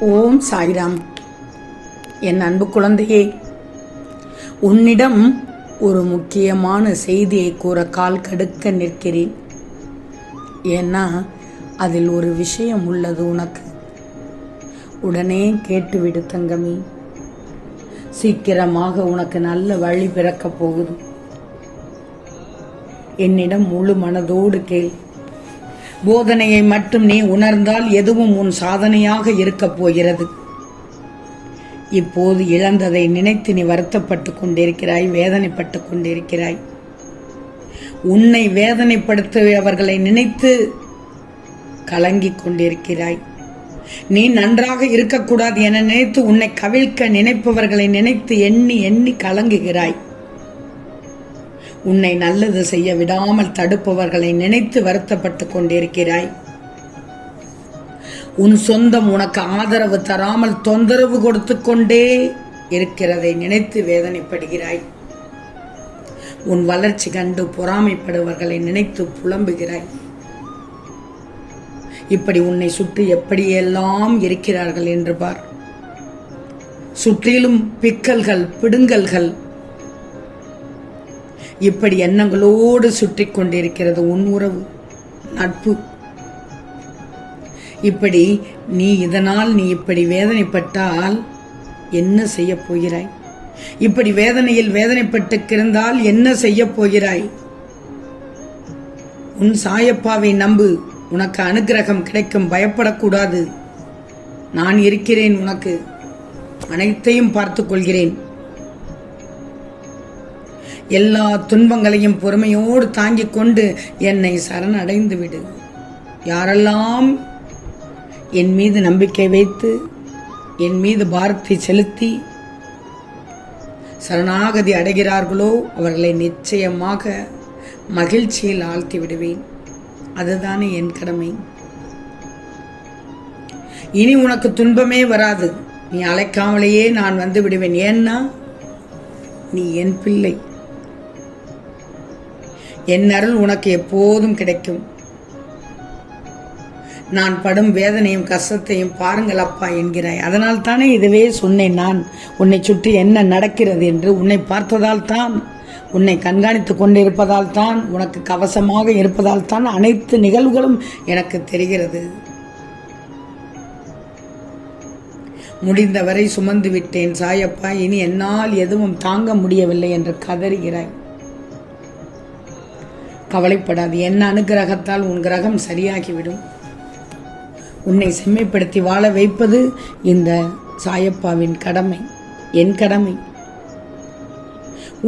ஓம் சாய்ராம். என் அன்பு குழந்தையே உன்னிடம் ஒரு முக்கியமான செய்தியை கூற கால் கடுக்க நிற்கிறேன். ஏன்னா அதில் ஒரு விஷயம் உள்ளது உனக்கு. உடனே கேட்டுவிடு தங்கமி. சீக்கிரமாக உனக்கு நல்ல வழி பிறக்கப் போகுது. என்னிடம் முழு மனதோடு கேள். போதனையை மட்டும் நீ உணர்ந்தால் எதுவும் உன் சாதனையாக இருக்கப் போகிறது. இப்போது இழந்ததை நினைத்து நீ வருத்தப்பட்டு கொண்டிருக்கிறாய் வேதனைப்பட்டு கொண்டிருக்கிறாய். உன்னை வேதனைப்படுத்தியவர்களை நினைத்து கலங்கிக் கொண்டிருக்கிறாய். நீ நன்றாக இருக்கக்கூடாது என நினைத்து உன்னை கவிழ்க்க நினைப்பவர்களை நினைத்து எண்ணி எண்ணி கலங்குகிறாய். உன்னை நல்லது செய்ய விடாமல் தடுப்பவர்களை நினைத்து வருத்தப்பட்டு கொண்டிருக்கிறாய். உன் சொந்தம் உனக்கு ஆதரவு தராமல் தொந்தரவு கொடுத்து கொண்டே இருக்கிறதை நினைத்து வேதனைப்படுகிறாய். உன் வளர்ச்சி கண்டு பொறாமைப்படுவர்களை நினைத்து புலம்புகிறாய். இப்படி உன்னை சுற்றி எப்படியெல்லாம் இருக்கிறார்கள் என்று பார். சுற்றிலும் பிக்கல்கள் பிடுங்கல்கள் இப்படி எண்ணங்களோடு சுற்றி கொண்டிருக்கிறது உன் உறவு நட்பு. இப்படி நீ இதனால் நீ இப்படி வேதனைப்பட்டால் என்ன செய்ய போகிறாய்? இப்படி வேதனையில் வேதனைப்பட்டு கிடந்தால் என்ன செய்ய போகிறாய்? உன் சாயப்பாவை நம்பு. உனக்கு அனுக்கிரகம் கிடைக்கும். பயப்படக்கூடாது. நான் இருக்கிறேன் உனக்கு. அனைத்தையும் பார்த்துக் கொள்கிறேன். எல்லா துன்பங்களையும் பொறுமையோடு தாங்கிக் கொண்டு என்னை சரணடைந்து விடு. யாரெல்லாம் என் மீது நம்பிக்கை வைத்து என் மீது பாரத்தை செலுத்தி சரணாகதி அடைகிறார்களோ அவர்களை நிச்சயமாக மகிழ்ச்சியில் ஆழ்த்தி விடுவேன். அதுதானே என் கடமை. இனி உனக்கு துன்பமே வராது. நீ அழைக்காமலேயே நான் வந்து விடுவேன். ஏன்னா நீ என் பிள்ளை. என் அருள் உனக்கு எப்போதும் கிடைக்கும். நான் படும் வேதனையும் கஷ்டத்தையும் பாருங்கள் அப்பா என்கிறாய். அதனால் தானே இதுவே சொன்னேன் நான். உன்னை சுற்றி என்ன நடக்கிறது என்று உன்னை பார்த்ததால் தான் உன்னை கண்காணித்து கொண்டிருப்பதால் தான் உனக்கு கவசமாக இருப்பதால் தான் அனைத்து நிகழ்வுகளும் எனக்கு தெரிகிறது. முடிந்தவரை சுமந்து விட்டேன் சாயப்பா. இனி என்னால் எதுவும் தாங்க முடியவில்லை என்று கதறுகிறாய். கவலைப்படாது. என்ன அனுகிரகத்தால் உன் கிரகம் சரியாகிவிடும். உன்னை செம்மைப்படுத்தி வாழ வைப்பது இந்த சாயப்பாவின் கடமை என் கடமை.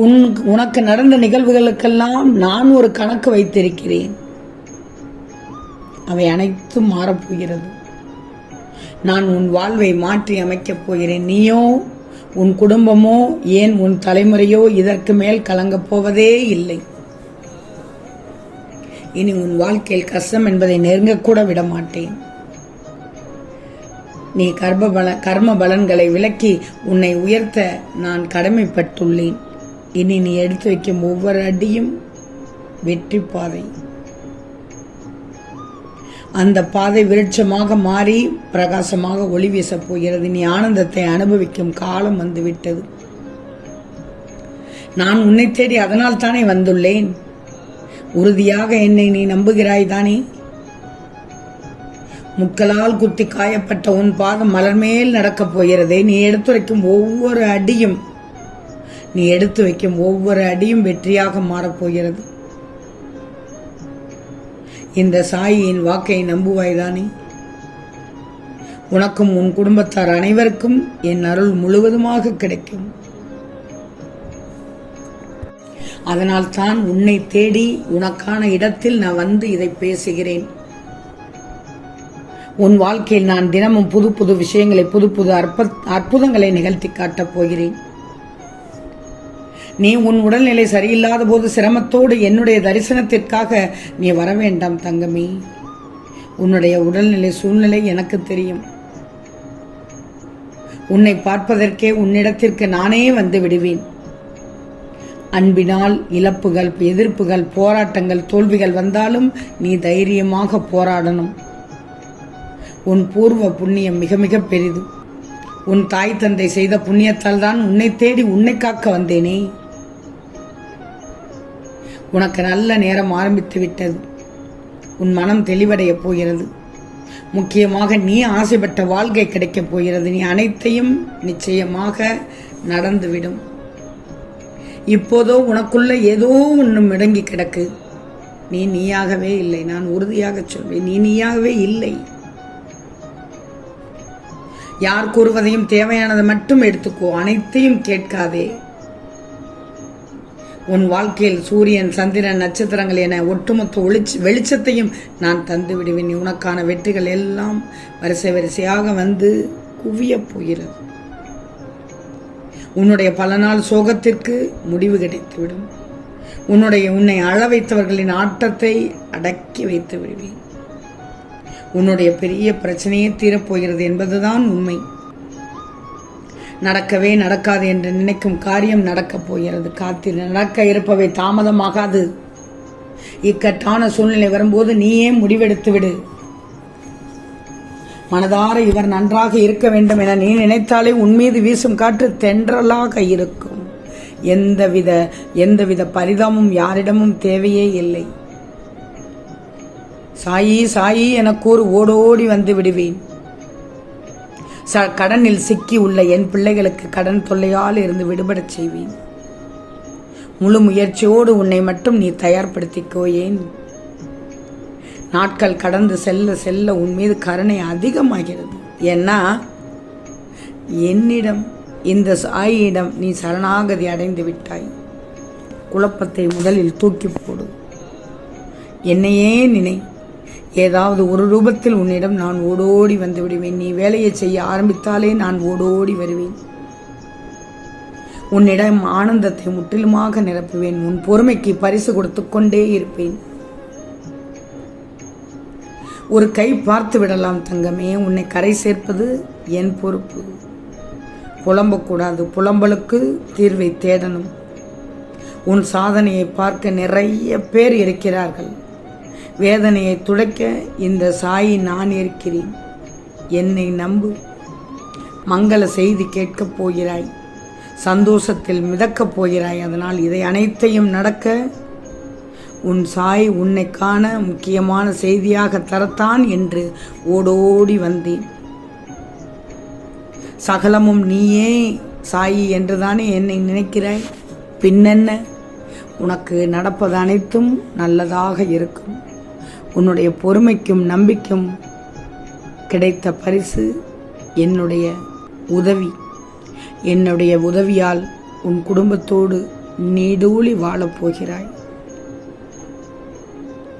உன் உனக்கு நடந்த நிகழ்வுகளுக்கெல்லாம் நான் ஒரு கணக்கு வைத்திருக்கிறேன். அவை அனைத்தும் மாறப்போகிறது. நான் உன் வாழ்வை மாற்றி அமைக்கப் போகிறேன். நீயோ உன் குடும்பமோ ஏன் உன் தலைமுறையோ இதற்கு மேல் கலங்கப் போவதே இல்லை. இனி உன் வாழ்க்கையில் கஷ்டம் என்பதை நெருங்கக்கூட விட மாட்டேன். நீ கர்ப்ப பல கர்ம பலன்களை விலக்கி உன்னை உயர்த்த நான் கடமைப்பட்டுள்ளேன். இனி நீ எடுத்து வைக்கும் ஒவ்வொரு அடியும் வெற்றி பாதை. அந்த பாதை விருட்சமாக மாறி பிரகாசமாக ஒளி வீசப் போகிறது. நீ ஆனந்தத்தை அனுபவிக்கும் காலம் வந்துவிட்டது. நான் உன்னை தேடி அதனால் தானே வந்துள்ளேன். உறுதியாக என்னை நீ நம்புகிறாய் தானே? முக்களால் குத்தி காயப்பட்ட உன் பாதம் மலர்மேல் நடக்கப் போகிறதே. நீ எடுத்துரைக்கும் ஒவ்வொரு அடியும் நீ எடுத்து வைக்கும் ஒவ்வொரு அடியும் வெற்றியாக மாறப்போகிறது இந்த சாயியின் வாக்கை நம்புவாய்தானே உனக்கும் உன் குடும்பத்தார் அனைவருக்கும் என் அருள் முழுவதுமாக கிடைக்கும். அதனால் தான் உன்னை தேடி உனக்கான இடத்தில் நான் வந்து இதை பேசுகிறேன். உன் வாழ்க்கையில் நான் தினமும் புது புது விஷயங்களை புது புது அற்ப அற்புதங்களை நிகழ்த்தி காட்டப் போகிறேன். நீ உன் உடல்நிலை சரியில்லாத போது சிரமத்தோடு என்னுடைய தரிசனத்திற்காக நீ வர வேண்டாம் தங்கமி. உன்னுடைய உடல்நிலை சூழ்நிலை எனக்கு தெரியும். உன்னை பார்ப்பதற்கே உன்னிடத்திற்கு நானே வந்து விடுவேன். அன்பினால் இழப்புகள் எதிர்ப்புகள் போராட்டங்கள் தோல்விகள் வந்தாலும் நீ தைரியமாக போராடணும். உன் பூர்வ புண்ணியம் மிக மிக பெரிது. உன் தாய் தந்தை செய்த புண்ணியத்தால் தான் உன்னை தேடி உன்னை காக்க வந்தேனே. உனக்கு நல்ல நேரம் ஆரம்பித்து விட்டது. உன் மனம் தெளிவடைய போகிறது. முக்கியமாக நீ ஆசைப்பட்ட வாழ்க்கை கிடைக்கப் போகிறது. நீ அனைத்தையும் நிச்சயமாக நடந்துவிடும். இப்போதோ உனக்குள்ள ஏதோ ஒன்று மிடங்கி கிடக்கு. நீ நீயாகவே இல்லை. நான் உறுதியாக சொல்வேன். நீ நீயாகவே இல்லை. யார் கூறுவதையும் தேவையானதை மட்டும் எடுத்துக்கோ. அனைத்தையும் கேட்காதே. உன் வாழ்க்கையில் சூரியன் சந்திரன் நட்சத்திரங்கள் என ஒட்டுமொத்த ஒளிச்சு வெளிச்சத்தையும் நான் தந்து விடுவேன். உனக்கான வெற்றிகள் எல்லாம் வரிசை வரிசையாக வந்து குவியப் போகிறது. உன்னுடைய பல நாள் சோகத்திற்கு முடிவு கிடைத்துவிடும். உன்னுடைய உன்னை அழ வைத்தவர்களின் ஆட்டத்தை அடக்கி வைத்து விடுவேன். உன்னுடைய பெரிய பிரச்சனையே தீரப்போகிறது என்பதுதான் உண்மை. நடக்கவே நடக்காது என்று நினைக்கும் காரியம் நடக்கப் போகிறது. காத்தில் நடக்க இருப்பவை தாமதமாகாது. இக்கட்டான சூழ்நிலை வரும்போது நீயே முடிவெடுத்து விடு. மனதார இவர் நன்றாக இருக்க வேண்டும் என நீ நினைத்தாலே உன் மீது வீசும் காற்று தென்றலாக இருக்கும். எந்தவித எந்தவித பரிதமும் யாரிடமும் தேவையே இல்லை. சாயி சாயி என கூறு ஓடோடி வந்து விடுவேன். ச கடனில் சிக்கி உள்ள என் பிள்ளைகளுக்கு கடன் தொல்லையால் இருந்து விடுபடச் செய்வேன். முழு முயற்சியோடு உன்னை மட்டும் நீ தயார்படுத்திக்கோ ஏன்? நாட்கள் கடந்து செல்ல செல்ல உன் மீது கருணை அதிகமாகிறது. ஏன்னா என்னிடம் இந்த சாயியிடம் நீ சரணாகதி அடைந்து விட்டாய். குழப்பத்தை முதலில் தூக்கி போடு. என்னையே நினை ஏதாவது ஒரு ரூபத்தில் உன்னிடம் நான் ஓடோடி வந்து விடுவேன். நீ வேலையை செய்ய ஆரம்பித்தாலே நான் ஓடோடி வருவேன். உன்னிடம் ஆனந்தத்தை முற்றிலுமாக நிரப்புவேன். உன் பொறுமைக்கு பரிசு கொடுத்து கொண்டே இருப்பேன். ஒரு கை பார்த்து விடலாம் தங்கமே உன்னை கரை சேர்ப்பது என் பொறுப்பு. புலம்பக்கூடாது புலம்பலுக்கு தீர்வை தேடணும். உன் சாதனையை பார்க்க நிறைய பேர் இருக்கிறார்கள். வேதனையை துடைக்க இந்த சாயி நான் இருக்கிறேன். என்னை நம்பு. மங்கள செய்தி கேட்கப் போகிறாய். சந்தோஷத்தில் மிதக்கப் போகிறாய். அதனால் இதை அனைத்தையும் நடக்க உன் சாய் உன்னை காண முக்கியமான செய்தியாக தரத்தான் என்று ஓடோடி வந்தேன். சகலமும் நீயே சாயி என்றுதானே என்னை நினைக்கிறாய்? பின்னென்ன? உனக்கு நடப்பது அனைத்தும் நல்லதாக இருக்கும். உன்னுடைய பொறுமைக்கும் நம்பிக்கும் கிடைத்த பரிசு என்னுடைய உதவி. என்னுடைய உதவியால் உன் குடும்பத்தோடு நீடூழி வாழப் போகிறாய்.